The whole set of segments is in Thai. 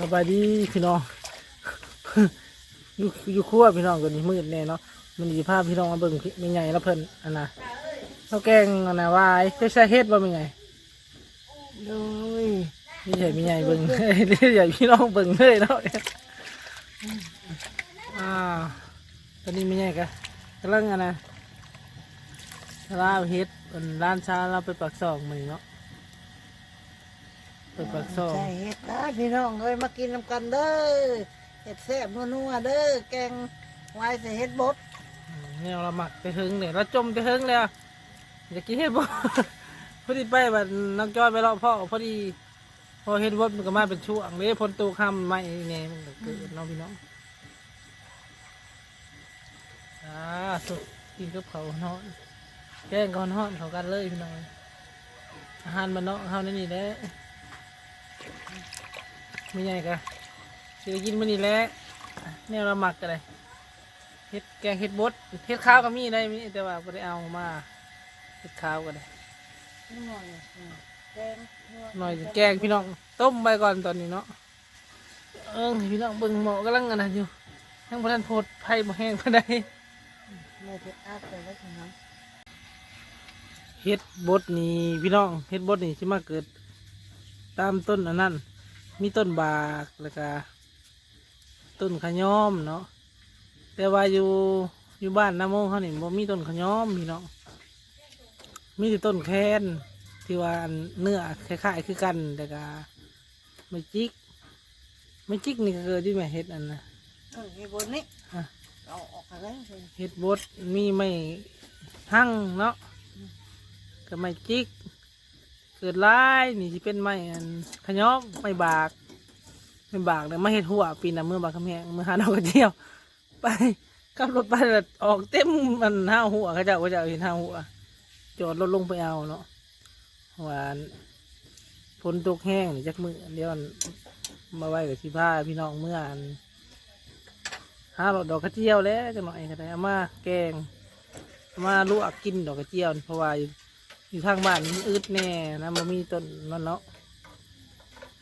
สบายดีพี่น้องอยู่อยู่ครัวพี่น้องตัวนี้มืดแน่เนาะมันดีภาพพี่น้องมาเบิ่งมีไงแล้วเพิ่นอันน่ะเราแกงอันน่ะวายจะใช้เฮ็ดบ่มีไงโดยนี่ใช่มีไงเบิ่งนี่ใหญ่พี่น้องเบิ่งเลยเนาะอ่าตอนนี้มีไงกะกำลังอันน่ะลาเฮ็ดอันร้านชาเราไปปักซองมือเนาะ ไปปักซองใช่เฮ็ดได้พี่น้องเอ้ยมากินน้ำกันเด้อเฮ็ดแซ่บนัวๆเด้อแกงไว้ใส่เฮ็ดบดเนี่ยเราหมักไปหึงเนี่ยเราจมไปหึงเลยอะอยากกินเห็ดบ่พอดีไปบัดน้องจอยไปรอพ่อพอดีพอเห็ดบดมันก็มาเป็นช่วงเลยพนตูคำไม่เนี่ยมันก็เกิดเน้องพี่น้องอ่าสุดกินกับเขาวเนาะแกงก่อนฮอดเขากันเลยพี่น้องอาหารมันเนาะเขาในนี่แหละ ไม่ใหญ่กะสิได้กินมันนี่แหละแนวเราหมักกันเลยเฮ็ดแกงเฮ็ดบดเฮ็ดข้าวก็มีได้มีแต่ว่าบ่ได้เอามาเฮ็ดข้าวก็ได้นัวเนี่ยแกงนัวหน่อยแกงพี่น้องต้มไปก่อนตอนนี้เนาะเอิ้งพี่น้องเบิ่งหมอกำลังอันนั้นอยู่ทั้งบ่ทันโพดไผบ่แห้งปานใดไม่เผ็ดอาดไปแล้วพี่น้องเฮ็ดบดนี่พี่น้องเฮ็ดบดนี่สิมาเกิด ตามต้นอันนั้น มีต้นบากแล้วก็ต้นขะย้อมเนาะแต่ว่าอยู่อยู่บ้านนาโมงเขานี่บ่มีต้นขะย้อมพี่น้องมีแต่ต้นแคนที่ว่าอันเนื้อคล้ายๆคือกันแต่ก็ไม่จิกไม่จิกนี่ก็เกิดที่แม่เฮ็ดอันนะเออเฮ็ดบดนี่อะเอาออกไปแล้วสิเฮ็ดบดมีไม่หั่งเนาะก็ไม่จิก เกิดร้ายนี่ที่เป็นไม้อันขย้อมไม่บากไม่บากเลยมาเฮ็ดหัวปีน่ะเมื่อบากคำแหงเมื่อหาดอกกระเจียว ไปขับรถไปแล้วออกเต็มมันห้าหัวเขาจะเขาจะเห็นห้าหัวจอดรถลงไปเอาเนาะหวานฝนตกแห้งนี่จักมือเดี๋ยวมาไว้กับสิผ้าพี่น้องเมื่ออันหาดอกกระเจียวแล้วจังหน่อยก็ได้เอามาแกงมาลวกกินดอกกระเจียวเพราะว่า อยู่อยู่ทางบ้านมันอึดแน่นะมันมีต้นนั่นเนาะ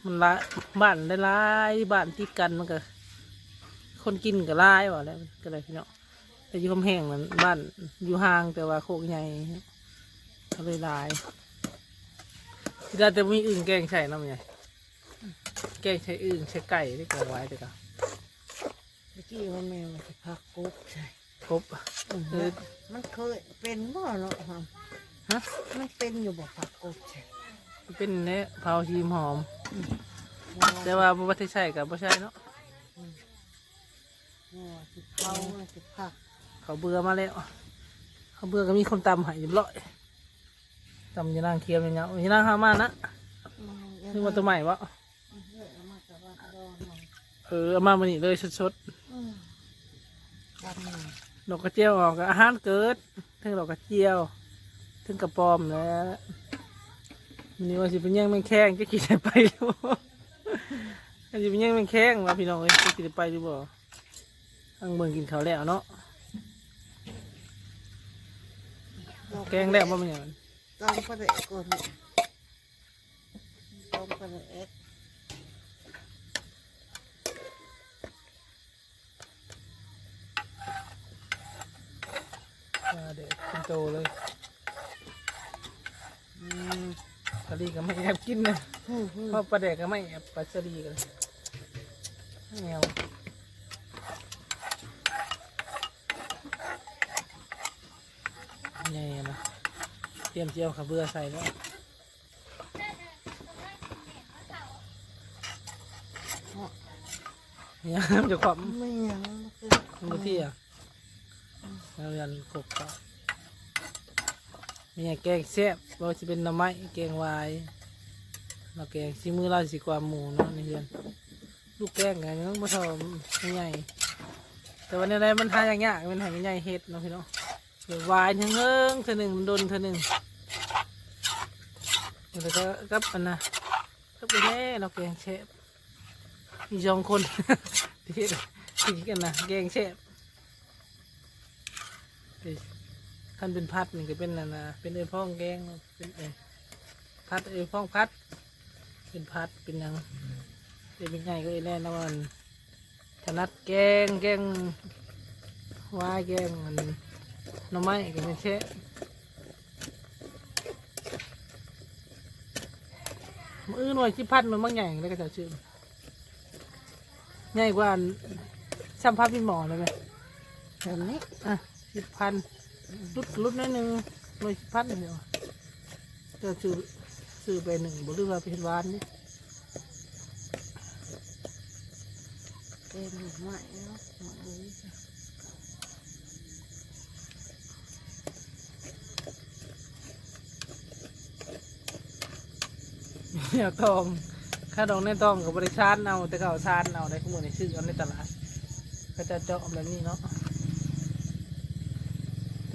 มันละบ้านได้หลายบ้านติดกันมันก็ คนกินก็หลายว่ะแล้วก็เลยพี่น้องแต่อยู่คำแห้งนั้นบ้านอยู่ห่างแต่ว่าโคกใหญ่ก็เลยหลายที่ได้แต่มีอื่นแกงใส่น้ำไงแกงใช้อื่นใช้ไก่ได้แกงไว้แต่ก็เมื่อกี้ว่าแมวสิผักกบใช่ครบอืมเออมันเคยเป็นบ่เนาะครับ ฮะมันเป็นอยู่บ่ผักกบใช่เป็นเนื้อเผาชีมหอม แต่ว่าบ่ได้ใช่กับบ่ใช่เนาะนัวสิเขาสิผักเขาเบื่อมาแล้วเขาเบื่อก็มีคนตำใหายเรียบร้อยตำยานางเคียมอย่างเงี้ยยานางหามานะนี่ว่าตัวใหม่วะเอามากับว่าดองหน่อยเออเอามามันนี่เลยสดอืมดำหน่อยๆดอกกระเจียวออกก็อาหารเกิดถึงดอกกระเจียว ถึงกระปอมแล้วมันนี่ว่าสิเป็นแย่งแมงแข้งจะกินได้ไปหรือบ่อันสิเป็นแย่งแมงแข้งว่าพี่น้องเอ้ยจะกินได้ไปหรือบ่ทั้งเบิ่งกินข้าวแล้วเนาะแกงแล้วว่ามันอย่างนั้นต้องประเดะก่อนต้องประเดะอ่าเด็กกินโตเลย อืม ปลาดีก็ไม่แอบกินนะอืมอืมเพราะปลาแดกก็ไม่แอบปลาสลีกันแนวนี่นะเตรียมเจียวขับเบือใส่แล้วเนี่ยมันจะความไม่หยังคือมันก็ที่อะแล้วยันกบก็ มีอย่างแกงแซ่บเราจะเป็นหน่อไม้แกงวายเราแกงซีมือเราสีกว่าหมูเนาะนี่เดือนลูกแกงไงมันบ่เท่าไม่ใหญ่แต่วันนี้อะไรมันหายากๆมันหายไม่ใหญ่เฮ็ดเนาะพี่เนาะเดี๋ยววายเถิงเอิงเธอหนึ่งโดนเธอหนึ่งแล้วก็กับอันนะก็ไปแน่เราแกงแซ่บมีสองคนที่ที่กันนะแกงแซ่บ เอ้ยขั้นเป็นพัดนี่ก็เป็นนั่นนะเป็นเอ้ยพ่องแกงเนาะเป็นเอ้ยพัดเอ้ยพ่องพัด เป็นพัดเป็นหยังเดี๋ยวเป็นไงก็แน่นอนถนัดแกงแกงวายแกงมันหน่อไม้ก็ไม่ใช่มืออื่นหน่วยชิพัดมันบางใหญ่แล้วก็จะชื่อใหญ่กว่าอันช่ำพับพี่หมอเลยไหมแบบนี้อะสิบพัน รุดรุดนิดนึงหน่วยพันเดียวจะซื้อซื้อไปหนึ่งบหรือว่าเป็นวานนี่เป็นไม้เนาะไม้เนี่ยทองค่าดองในทองกับบริชานเอาแต่เขาชานเอาได้ขโมยในซื้อเอาในตลาดก็จะเจาะแบบนี้เนาะ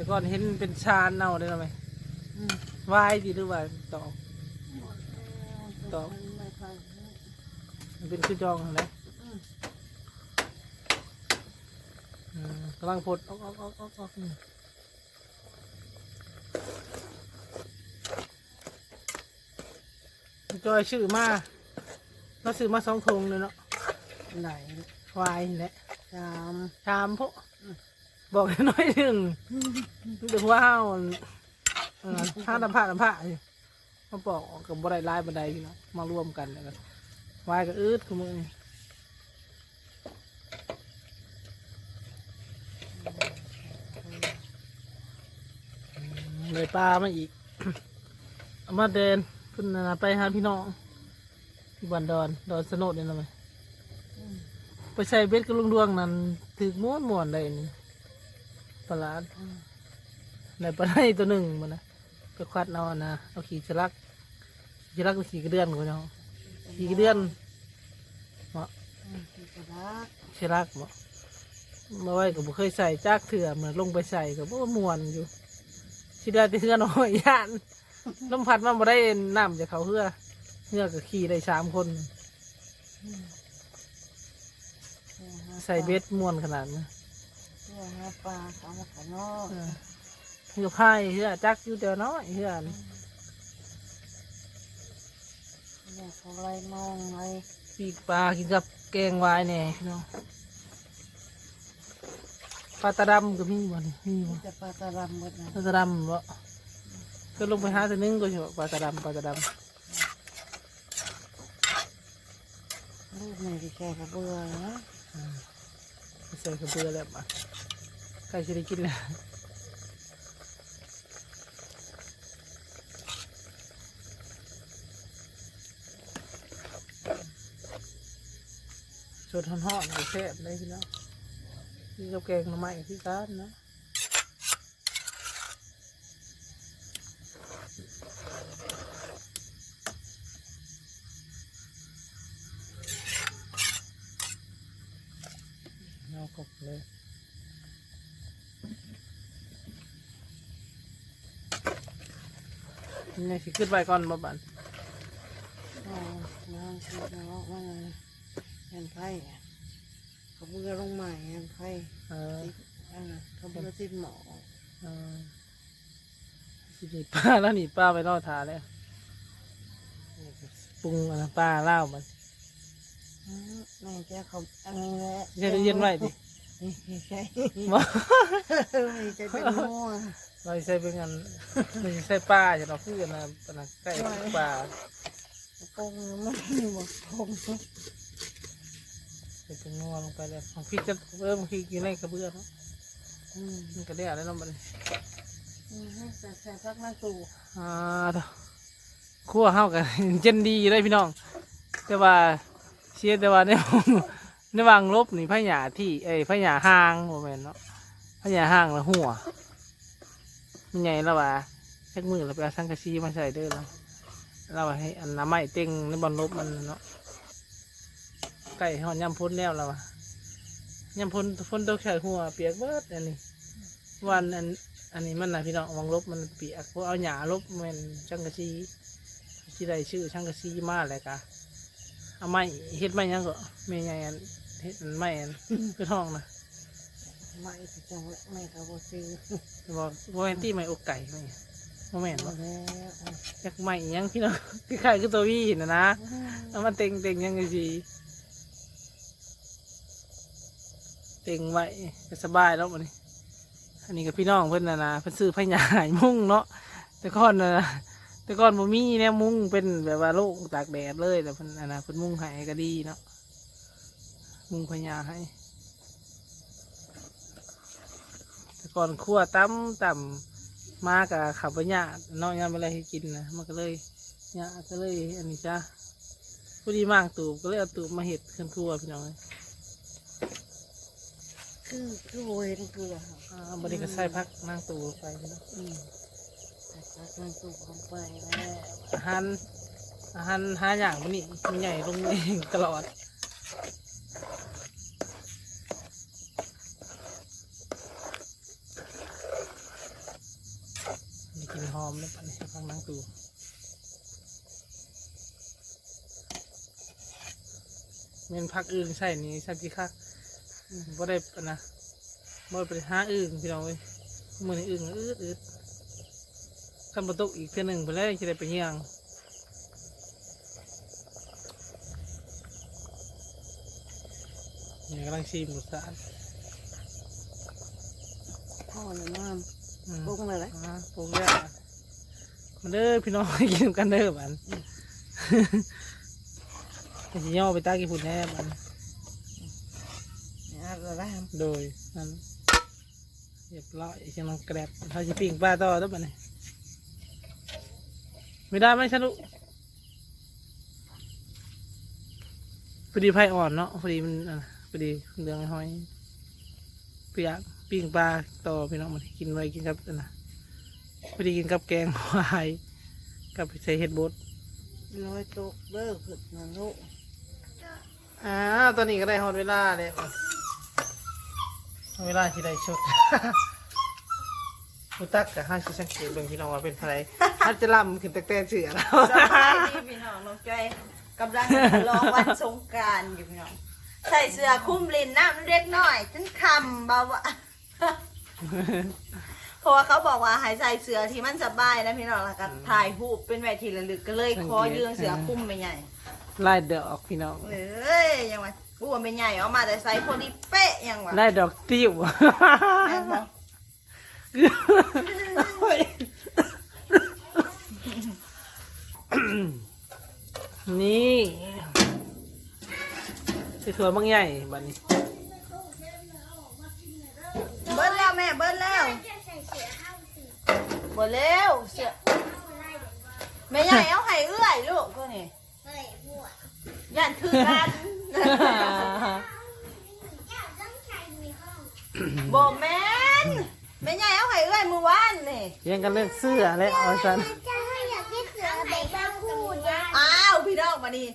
ก่อนเห็นเป็นชานเอาได้ไหมอืมวายดีหรือว่าตอกตอกไม่ค่อยมันเป็นคือจองอะไรอืมอืมกำลังพดออกออกออกออกออกนี่จอยชื่อมาเราซื้อมาสองถุงเลยเนาะไหนวายนี่แหละจามชามพวก บอกน้อยหนึ่งถึงว่าห้าวห้าตำผ้าตำผ้าอยู่มาปอกกับบไดลายบันไดพี่เนาะมารวมกันแล้วกันวายกับอืดคือมือเลยปลามาอีกเอามาเดินขึ้นนะไปหาพี่น้องที่บันดอน ดอนสนุดนี่นะไมไปใส่เบ็ดกับลุงดวงนั้นถึกม้วนม้วนได้นี่ ปลาร้าดในปลาไหลตัวหนึ่งมันนะไปควัดเอานะเอาขี่ฉลักขี่ฉลักหรือขี่กระเดือนกูเนาะขี่กระเดือนเหมาะอืมที่กระดักฉลักเหมาะมาไว้ก็บ่เคยใส่จากเถื่อเหมือนลงไปใส่ก็บ่ม่วนอยู่สิได้แต่เฮือน้อยย่านลมพัดมันบ่ได้น้ำจากเขาเฮือเฮือก็ขี่ได้สามคน ใส่เบ็ดม่วนขนาดนั้นเพื่อ หาปลาเขามาขานอกเออเหือพายเหือจักอยู่เดียวน้อยเหือนี่เนี่ยเขาไล่มองไล่ปีกปลากินกับแกงวายแหน่พี่น้องปลาตาดำก็มีบ่นี่มีบ่จะปลาตะรำหมดนะปลาตาดำบ่ก็ลงไปหาตัวหนึงก็อยู่ปลาตาดำปลาตาดลูกหนึ่งที่แกก็เบื่อนะ ใส่กระเบือแล้วปะ ใกล้จะได้กินแล้วสดหอนๆก็แซ่บเลยพี่น้องนี่กับแกงมาใหม่ที่ร้านนะ นี่สิขึ้นไปก่อนบ่บันอ๋อน้องคิดนะว่าว่าไงเห็นไพ่อะเขาเบื่อลงใหม่เห็นไพ่เออติดอันน่ะเขาเบื่อติดหมอเออสิหนีป้าแล้วหนีป้าไปรอดทาเลยปรุงอันนั้นป้าเล่ามันอืมแม่แกเขาอันนี้แหละ จะได้เย็นไว้ดินี่ ไม่ใช่บ่ไม่ใช่เป็นมั่วเราใส่เป็นงันไม่ใส่ป้าจะเราคือกันนะปะนะใกล้ป้าปงมันไม่หมดปงใส่เป็นงัวลงไปเลยของพี่จะเริ่มพี่กินในกระเบื้องเนาะอืมมันก็ได้อะไรแล้วมันอืมให้ใส่ใส่พักหน้าตู่อ่าเด้อคั่วเฮากันเจนดีอยู่ได้พี่น้อง แต่ว่าเชียแต่ว่าใน ในวางลบนี่พญาที่เอ้พญาห่างโมเมนเนาะพญาห่างแล้วหัวมันใหญ่แล้วว่าแค่มือเราไปเอาสังกะสีมาใส่ด้อแล้วเราว่าให้อันน้ำไม้เต็งในบอลลบมันเนาะใกล้หอนยำพ้นแล้วเราว่ายำพ้นพ้นตกใส่หัวเปียกเบิดอันนี้ วันอันอันนี้มันนะพี่น้องวังลบมันเปียกเพราะเอาหยาลบมันช่างกะซีที่ใดชื่อช่างกะซีมาอะไรกะเอาไม้เฮ็ดไม้ยังก็ไม่ไงอัน เห็ดมันไหม่คือท้องนะไม่สิจังเลยไม่ครับ่ซื้อบอกว่าแอนตี้ไหม่อกไก่ไหมโมเมนต์บ่แล้วอยากไหม่ยังพี่น้องคือไข่คือตัววี่นะนะเอามาเต็งเต็งยังไงสิเต็งไว้สบายแล้ววันนี้อันนี้กับพี่น้องเพื่อนนะนะเพื่อนซื้อพญาหายมุ่งเนาะแต่ก่อนนะแต่ก่อนบ่มีเนี่ยมุ่งเป็นแบบว่าโลกตากแดดเลยแต่เพื่อนนะเพื่อนมุ่งหายก็ดีเนาะ มุงพญาให้ แต่ก่อนคั่วตั้มต่ำมากับขับพญาเนาะยามอะไรให้กินนะมันก็เลยเนี่ยก็เลยอันนี้จ้าพอดีมากตูบก็เลยเอาตูบมาเห็ดเครื่องครัวพี่น้องเอ้ยคือคือโบเห็นเกลือครับอ่าบริก็ใส่พักนั่งตูบไปพี่น้องอืมแต่ก็มันสุกลงไปแล้วอาหารอาหารหาอย่างมันนี่มันใหญ่ลงเองตลอด กินหอมแล้วปะนี่ฟังนั่งตูเมนพักอื่นใส่นี่ใส่ที่คักบ่ได้ปะนะบ่ได้ไปหาอื่นพี่น้องเอ้ยมือนี้อื่นอืดอืดคันประตกอีกเทื่อหนึ่งไปแล้วจะได้ไปเยี่ยงเนี่ยกำลังชิมรสชาติพ่อเลยน้อืมำ ปรุงเลยเลยอ่าปรุงแล้วมาเด้อพี่น้องกินกันเด้อบันไอ้สิย่อไปตากี่ฝุ่นแน่บันเนี่ยเราได้โดยนั่นเรียบร้อยเชียงนังแกรบเขาจะปิ้งปลาต่อแล้วบันนี้ไม่ได้ไหมฉันลูกพอดีไผ่อ่อนเนาะพอดีมันอะพอดีเรื่องไอ้หอยเปียก ปิ้งปลาต่อพี่น้องมันกินไว้กินกับอันนะพอดีกินกับแกงควายกับใส่เห็ดบดลอยตกเลิกขึ้นนะลูกอ่าตอนนี้ก็ได้ฮอดเวลาเลยเวลาที่ได้ชดผู้ตักกับห้าชิสังเกตเบิ่งพี่น้องว่าเป็นใครถ้าจะล่ำขึ้นแต่แต่เสือแล้วสบายดีพี่น้องน้องจ้อยกำลังฉลองวันสงกรารอยู่พี่น้องใส่เสื้อคลุมลินน้ำเล็กน้อยจนคำเบาวะ เพราะว่าเขาบอกว่าให้ใส่เสื้อที่มันสบายนะพี่น้องแล้วก็ถ่ายรูปเป็นไว้ทีละลึกก็เลยขอยืมเสื้อคลุมไปใหญ่ไล่ดอกพี่น้องเอ้ยยังไงกูว่าเป็นใหญ่เอามาแต่ใส่พอดีเป๊ะยังวะไล่ดอกติ้วแม่นบ่นี่สิสวยบางใหญ่บัดนี้ แล้วแม่เบิ้ลแล้วเบิ้ลแล้วเสื้อแม่ใหญ่เอาให้เอื้อยลูกตัวนี้ยันคือกันบ่แม่นแม่ใหญ่เอาให้เอื้อยมือวานนี่เรียังกันเรื่องเสื้อและเอาซันอ้าวพี่น้องมานี่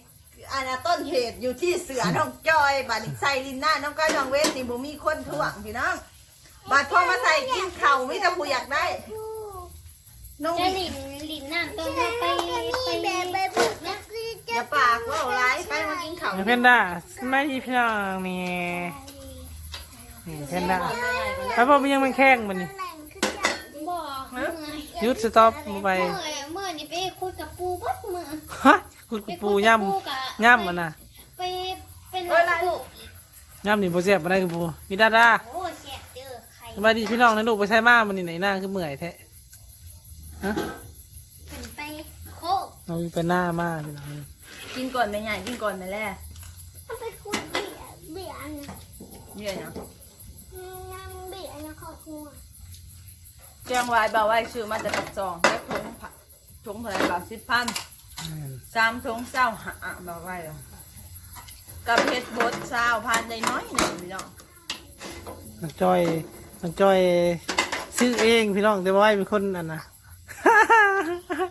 อันน่ะต้นเหตุอยู่ที่เสือน้องจอยบัดนี้ใส่ลินหน้าน้องก้อยน้องเวสนี่บ่มีคนถ่วงพี่น้อง บัดพอมาใส่กินเข่าวมิแต่ผู้อยากได้ น้องจะหลินหลินนั่นตัวนี้ไปไปแบบแบบนะอย่าปากว่าเอาร้ายไปมากินเข่าวเพนด้าไม่ดีพี่น้องนี่นี่เพนด้าแล้วพอมันยังมันแข้งมันนี่บอกเมื่อหยุดสต็อปมาไปเมื่อเมื่อนี่ไปคุยกับปูปั๊บมือฮะคุณปูย่ำย่ำมันน่ะไปเป็นลูกย่ำนี่โปรเจ็บมาได้คุณปูมีดาดาโอ้เสียเจอใคร สบายดีพี่น้องนะลูกไปใช้มามันนี่ไหนหน้าคือเมื่อยแท้ฮะเป็นไปโคกเราไปหน้ามากพี่น้องกินก่อนแม่ใหญ่กินก่อนแม่แล่ไปคุยเบียเบียนเยื่อเนาะนั่งเบียนขอหัวแจ้งไว้บ่าวไว้ชื่อมาจากปักจองได้ถุงผักถุงเท่าไหร่บ่าวสิบพันสามถุงเศร้าหาบ่าวไว้เหรอกับเพชรบดเศร้าพันได้น้อยหนึ่งพี่น้องน้องจอย น้องจอยซื้อเองพี่น้องแต่ว่าไอ้เป็นคนอันน่ะ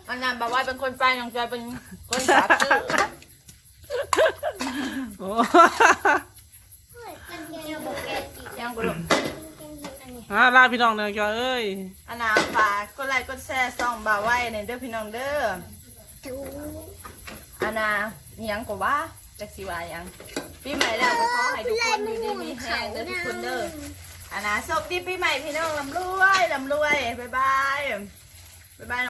อันนั้นบ่าวไว้เป็นคนไปน้องจอยเป็นคนฝากซื้อโอ้เป็นเกียวบอกแกจียังบ่รู้อันนี้อ่าลาพี่น้องเนยจอยเอ้ยอันนาฝากกดไลค์กดแชร์ส่องบ่าวไว้ในเด้อพี่น้องเด้อจูอันนาอิหยังก็ว่าจักสิว่าหยังปีใหม่แล้วก็ขอให้ทุกคนอยู่ดีมีแรงเด้อทุกคนเด้อ อันนาโชคดีปีใหม่พี่น้องลำรวยลำรวย บ๊ายบาย บ๊ายบาย